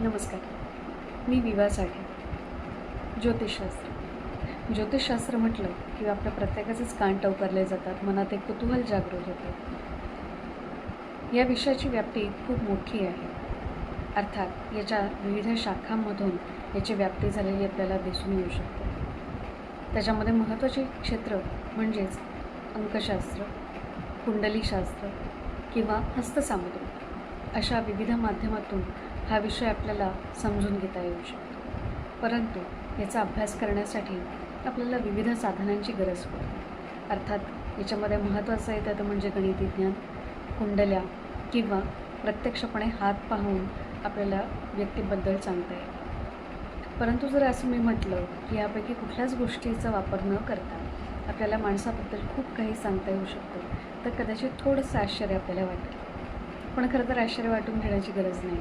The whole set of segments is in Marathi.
नमस्कार. मी विवा साठे ज्योतिषशास्त्र. ज्योतिषशास्त्र म्हटलं की आपल्या प्रत्येकाचेच कान टवकारले जातात मनात एक कुतूहल जागृत होतं. या विषयाची व्याप्ती खूप मोठी आहे. अर्थात याच्या विविध शाखांमधून याची व्याप्ती झालेली आपल्याला दिसून येऊ शकते. त्याच्यामध्ये महत्त्वाचे क्षेत्र म्हणजेच अंकशास्त्र कुंडलीशास्त्र किंवा हस्तसामुद्रिक अशा विविध माध्यमातून हा विषय आपल्याला समजून घेता येऊ शकतो. परंतु याचा अभ्यास करण्यासाठी आपल्याला विविध साधनांची गरज पडते. अर्थात याच्यामध्ये महत्त्वाचं येतं तर म्हणजे गणिती ज्ञान कुंडल्या किंवा प्रत्यक्षपणे हात पाहून आपल्याला व्यक्तीबद्दल सांगता येईल. परंतु जर असं मी म्हटलं की यापैकी कुठल्याच गोष्टीचा वापर न करता आपल्याला माणसाबद्दल खूप काही सांगता येऊ शकतं तर कदाचित थोडंसं आश्चर्य आपल्याला वाटेल. पण खरं तर आश्चर्य वाटून घेण्याची गरज नाही.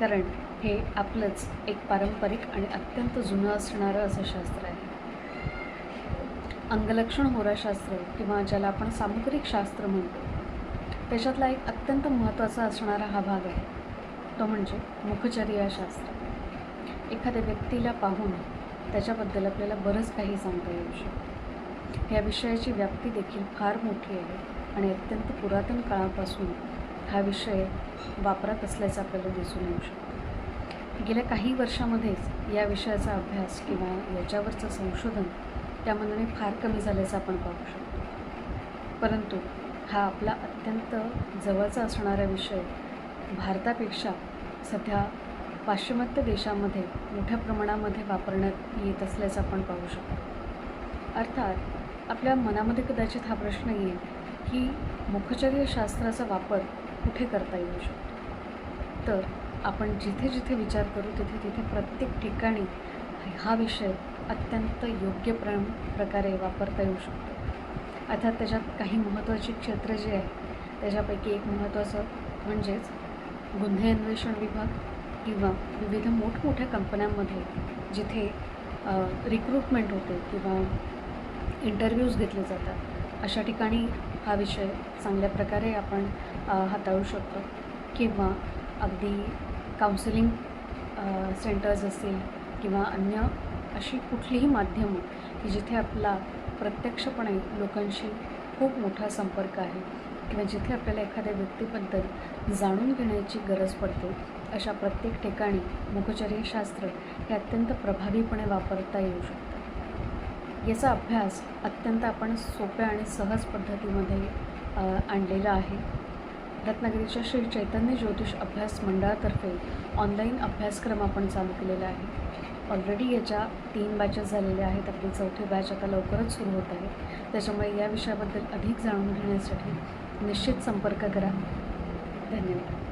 कारण हे आपलंच एक पारंपरिक आणि अत्यंत जुनं असणारं असं शास्त्र आहे. अंगलक्षण होराशास्त्र किंवा ज्याला आपण सामुद्रिक शास्त्र म्हणतो त्याच्यातला एक अत्यंत महत्त्वाचा असणारा हा भाग आहे. तो म्हणजे मुखचर्याशास्त्र एखाद्या व्यक्तीला पाहून त्याच्याबद्दल आपल्याला बरंच काही सांगता येऊ शकतं. या विषयाची व्याप्ती देखील फार मोठी आहे आणि अत्यंत पुरातन काळापासून हा विषय वापरात असल्याचं आपल्याला दिसून येऊ शकतो. गेल्या काही वर्षामध्येच या विषयाचा अभ्यास किंवा याच्यावरचं संशोधन त्यामनाने फार कमी झाल्याचं आपण पाहू शकतो. परंतु हा आपला अत्यंत जवळचा असणारा विषय भारतापेक्षा सध्या पाश्चिमात्य देशामध्ये मोठ्या प्रमाणामध्ये वापरण्यात येत असल्याचं आपण पाहू शकतो. अर्थात आपल्या मनामध्ये कदाचित हा प्रश्न येईल की मुखचर्यशास्त्राचा वापर कुठे करता येऊ शकतो? तर आपण जिथे जिथे विचार करू तिथे तिथे प्रत्येक ठिकाणी हा विषय अत्यंत योग्य प्र प्रकारे वापरता येऊ शकतो. अर्थात त्याच्यात काही महत्त्वाची क्षेत्र जे आहे त्याच्यापैकी एक महत्त्वाचं म्हणजेच गुन्हे अन्वेषण विभाग किंवा विविध मोठमोठ्या कंपन्यांमध्ये जिथे रिक्रुटमेंट होते किंवा इंटरव्ह्यूज घेतले जातात. अशा ठिकाणी हा विषय चांगल्या प्रकारे आपण हाताळू शकतो. किंवा अगदी काउन्सिलिंग सेंटर्स असतील किंवा अन्य अशी कुठलीही माध्यमं की जिथे आपला प्रत्यक्षपणे लोकांशी खूप मोठा संपर्क आहे किंवा जिथे आपल्याला एखाद्या व्यक्तीबद्दल जाणून घेण्याची गरज पडते अशा प्रत्येक ठिकाणी मुखचर्यशास्त्र हे अत्यंत प्रभावीपणे वापरता येऊ शकतं. याचा अभ्यास अत्यंत आपण सोप्या आणि सहज पद्धतीमध्ये आणलेला आहे. रत्नागिरीच्या श्री चैतन्य ज्योतिष अभ्यास मंडळातर्फे ऑनलाईन अभ्यासक्रम आपण चालू केलेला आहे. ऑलरेडी याच्या तीन बॅचेस झालेल्या आहेत. आपली चौथी बॅच आता लवकरच सुरू होत आहे. त्याच्यामुळे या विषयाबद्दल अधिक जाणून घेण्यासाठी निश्चित संपर्क करा. धन्यवाद.